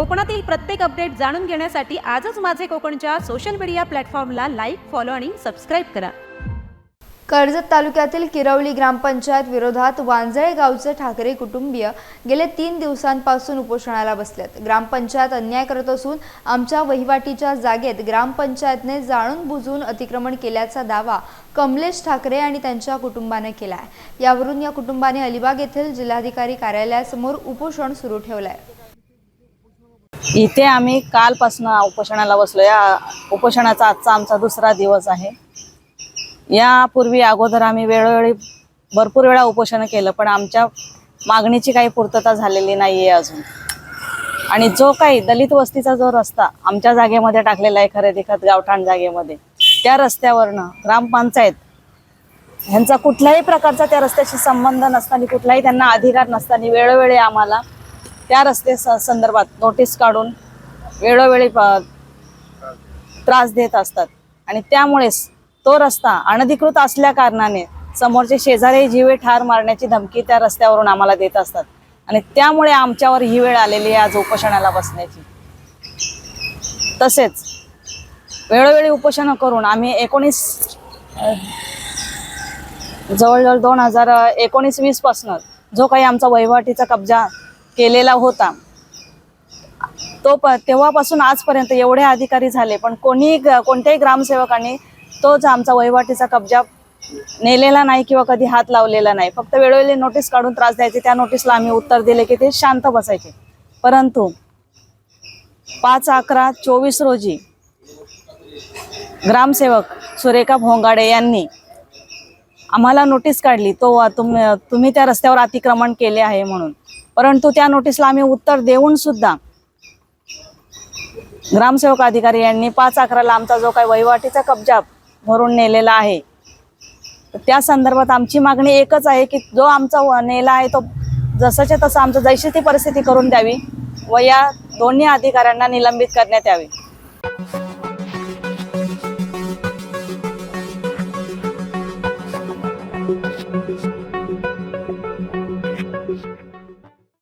कोकणातील प्रत्येक अपडेट जाणून घेण्यासाठी आजच माझे कोकणच्या सोशल मीडिया प्लॅटफॉर्मला लाईक फॉलो आणि सबस्क्राईब करा. कर्जत तालुक्यातील किरवली ग्रामपंचायत विरोधात वांजळे गावचे ठाकरे कुटुंबीय गेले तीन दिवसांपासून उपोषणाला बसलेत. ग्रामपंचायत अन्याय करत असून आमच्या वहिवाटीच्या जागेत ग्रामपंचायतने जाणून बुजून अतिक्रमण केल्याचा दावा कमलेश ठाकरे आणि त्यांच्या कुटुंबाने केला आहे यावरून या कुटुंबाने अलिबाग येथील जिल्हाधिकारी कार्यालयासमोर उपोषण सुरू ठेवलं आहे इथे आम्ही कालपासून उपोषणाला बसलो या उपोषणाचा आजचा आमचा दुसरा दिवस आहे. यापूर्वी अगोदर आम्ही वेळोवेळी भरपूर वेळा उपोषण केलं पण आमच्या मागणीची काही पूर्तता झालेली नाही आहे अजून. आणि जो काही दलित वस्तीचा जो रस्ता आमच्या जागेमध्ये टाकलेला आहे खरेदी खत गावठाण जागेमध्ये त्या रस्त्यावरनं ग्रामपंचायत ह्यांचा कुठल्याही प्रकारचा त्या रस्त्याशी संबंध नसताना कुठलाही त्यांना अधिकार नसताना वेळोवेळी आम्हाला त्या रस्ते स- संदर्भात नोटीस काढून वेळोवेळी त्रास देत असतात. आणि त्यामुळेच तो रस्ता अनधिकृत असल्या कारणाने समोरचे शेजारी जीवे ठार मारण्याची धमकी त्या रस्त्यावरून आम्हाला देत असतात. आणि त्यामुळे आमच्यावर ही वेळ आलेली आहे आज उपोषणाला बसण्याची. तसेच वेळोवेळी उपोषणं करून आम्ही एकोणीस जवळजवळ दोन हजार एकोणीस वीसपासून जो काही आमचा वहिवाटीचा कब्जा केलेला होता. तो प तेव्हापासून आजपर्यंत एवढे अधिकारी झाले पण कोणी कोणत्याही ग्रामसेवकांनी तोच आमचा वहिवाटीचा कब्जा नेलेला नाही किंवा कधी हात लावलेला नाही. फक्त वेळोवेळी नोटीस काढून त्रास द्यायचे. त्या नोटीसला आम्ही उत्तर दिले की ते शांत बसायचे. परंतु पाच अकरा चोवीस रोजी ग्रामसेवक सुरेखा भोंगाडे यांनी आम्हाला नोटीस काढली तो तुम्ही तुम्ही त्या रस्त्यावर अतिक्रमण केले आहे म्हणून. परंतु त्या नोटीसला आम्ही उत्तर देऊन सुद्धा ग्रामसेवक अधिकारी यांनी पाच अकराला आमचा जो काही वहिवाटीचा कब्जा भरून नेलेला आहे त्या संदर्भात आमची मागणी एकच आहे की जो आमचा नेला आहे तो जसाच्या तसं आमचं जैशी ती परिस्थिती करून द्यावी व या दोन्ही अधिकाऱ्यांना निलंबित करण्यात यावे.